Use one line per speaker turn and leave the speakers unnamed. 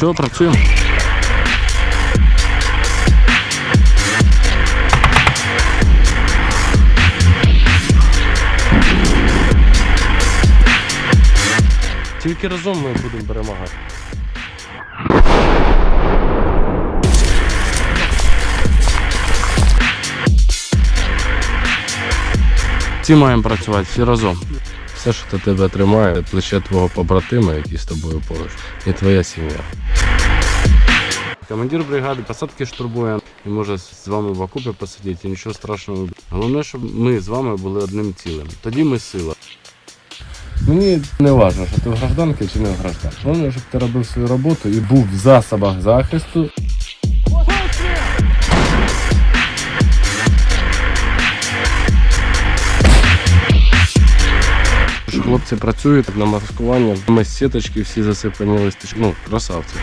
Все, працюємо. Тільки разом ми будемо перемагати. Всі маємо працювати, всі разом. Все, що тебе тримає, плече твого побратима, який з тобою поруч, і твоя сім'я. Командир бригади посадки штурмує і може з вами в окопі посидіти, і нічого страшного. Головне, щоб ми з вами були одним цілим. Тоді ми сила. Мені не важливо, що ти в гражданці чи не в гражданці. Головне, щоб ти робив свою роботу і був в засобах захисту. Хлопці працюють на маскування, ми сіточки всі засипані листочки. Ну, красавці.